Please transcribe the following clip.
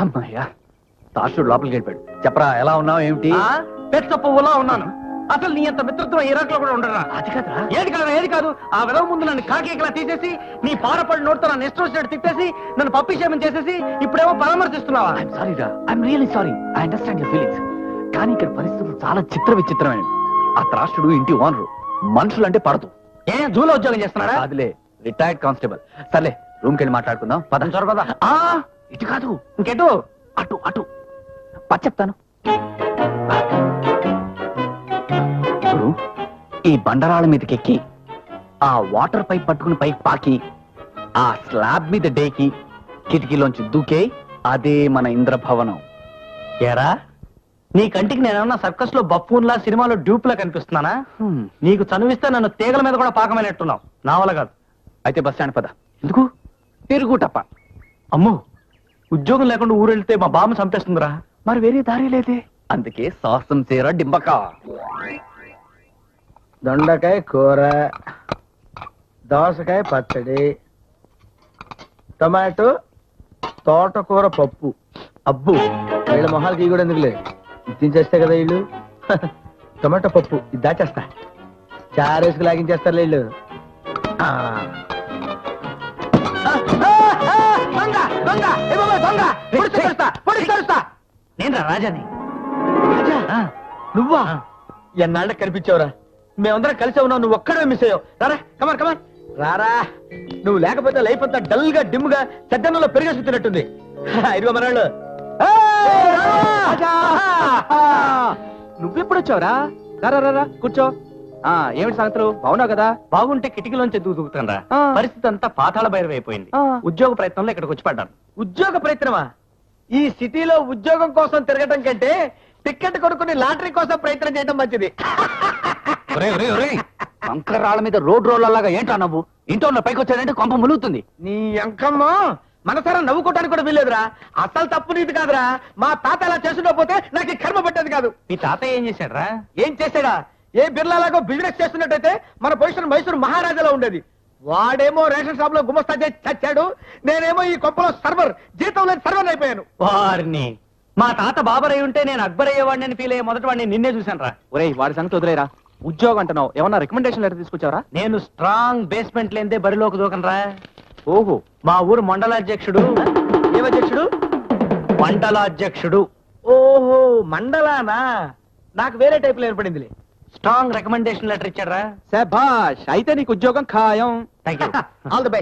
అమ్మాయ్యా తాషుడు లోపలికి వెళ్ళిపోయాడు. చెప్పరా ఎలా ఉన్నావు ఏమిటి? పెద్ద పువ్వులా ఉన్నాను. అసలు నీ అంత మిత్రత్వం ఇరాక్లో కూడా ఉండరా? అది కదరా. ఏది కాదు ఏది కాదు. ఆ విధవ ముందు నన్ను కాకేకలా తీసేసి నీ పారపడి నోటితో నన్ను ఇష్టం తిప్పేసి నన్ను పప్పిషేమం చేసేసి ఇప్పుడేమో పరామర్శిస్తున్నావా? ఐఎమ్ సారీ రా. I'm really sorry I understand your feelings కానీ ఇక్కడ పరిస్థితులు చాలా చిత్ర విచిత్రమైనవి. ఆ త్రాష్టుడు ఇంటి ఓనరు మనుషులు అంటే పడదు. ఏ జూలో ఉద్యోగం చేస్తున్నాడా? అదిలే రిటైర్డ్ కానిస్టేబుల్ సర్లే రూమ్కి వెళ్ళి మాట్లాడుకుందాం. పద. పద. ఇటు కాదు ఇంకెటు? అటు అటు. పచ్చ చెప్తాను. ఇప్పుడు ఈ బండరాళ్ళ మీదకెక్కి ఆ వాటర్ పైప్ పట్టుకుని పైకి పాకి ఆ స్లాబ్ మీద డేకి కిటికీలోంచి దూకే అదే మన ఇంద్రభవనం. ఏరా? నీ కంటికి నేనేమన్నా సర్కస్లో బఫూన్లా సినిమాలో డ్యూప్లా కనిపిస్తున్నానా? హ్మ్. నీకు చనువిస్తే నన్ను తీగల మీద కూడా పాకమైనట్టున్నావు. నా వల్ల కాదు. అయితే బస్ స్టాండ్ పద. ఎందుకు? తిరుగుటప్ప అమ్మో! ఉద్యోగం లేకుండా ఊరు వెళ్తే మా బామ్మ చంపేస్తుందిరా మరి వేరే దారి లేదే. అందుకే సాహసం చీర డింబక. దొండకాయ కూర దోసకాయ పచ్చడి టమాటో తోటకూర పప్పు. అబ్బు. వీళ్ళ మొహాలకి కూడా ఎందుకులే? ఇది తినేస్తే కదా వీళ్ళు? టమాటో పప్పు ఇది దాచేస్తా. చారేసుకు లాగించేస్తారు వీళ్ళు. నేనురా రాజాని. నువ్వా? ఎన్నాళ్ళకి కనిపించావురా? మేమందరం కలిసి ఉన్నావు నువ్వు ఒక్కడే మిస్ అయ్యావు. రారా కమాన్ కమాన్ రారా నువ్వు లేకపోతే లైఫ్ అంతా డల్గా డిమ్గా చెద్దన్నంలో పెరిగేసుకుతున్నట్టుంది ఇదిగో మనాళ్ళు. నువ్వెప్పుడు వచ్చావురా రా రా, రా కూర్చో. ఆ ఏమిటి సంగతులు? బాగున్నావు కదా? బాగుంటే కిటికీలోంచి ఎదుగు దూకుతాను ఆ. పరిస్థితి అంతా పాతాళ భైరవ అయిపోయింది. ఉద్యోగ ప్రయత్నంలో ఇక్కడికి వచ్చి పడ్డాను. ఉద్యోగ ప్రయత్నమా? ఈ సిటీలో ఉద్యోగం కోసం తిరగటం కంటే టికెట్ కొనుక్కుని లాటరీ కోసం ప్రయత్నం చేయడం మంచిది. కంకర రాళ్ళ మీద రోడ్ రోడ్ల లాగా ఏంటా నవ్వు? ఇంట్లో ఉన్న పైకి వచ్చాడంటే కొంప ములుగుతుంది. నీ అంకమ్మ మనసారా నవ్వుకోవటానికి కూడా వీల్లేదురా. అసలు తప్పు నీది కాదురా. మా తాత అలా చేసుండకపోతే నాకు ఈ కర్మ పట్టేది కాదు. మీ తాతయ్య ఏం చేశాడ్రా? ఏం చేశాడా? ఏ బిర్లాలాగో బిజినెస్ చేస్తున్నట్టయితే మన పొజిషన్ మైసూరు మహారాజాలో ఉండేది. వాడేమో రేషన్ షాప్లో గుమస్తా చేసి చచ్చాడు నేనేమో ఈ కొంపలో సర్వర్ జీతం లేని సర్వర్ అయిపోయాను. వారిని. మా తాత బాబర్ అయి ఉంటే నేను అక్బర్ అయ్యేవాడిని అని ఫీల్ అయ్యే మొదటి వాడిని నిన్నే చూశాను రా ఒరేయ్ వాడి సంగతి వదిలేరా? ఉద్యోగం అంటున్నావు. ఏమన్నా రికమెండేషన్ లెటర్ తీసుకొచ్చావరా? నేను స్ట్రాంగ్ బేస్మెంట్ లేదే బరిలోకి దూకనరా ఓహో. మా ఊరు మండలాధ్యక్షుడు. ఏమధ్యక్షుడు? మండలాధ్యక్షుడు. ఓహో మండలానా? నాకు వేరే టైప్లో ఏర్పడిందిలే. స్ట్రాంగ్ రికమెండేషన్ లెటర్ ఇచ్చాడ్రా. శభాష్ అయితే నీకు ఉద్యోగం ఖాయం. Thank you all the best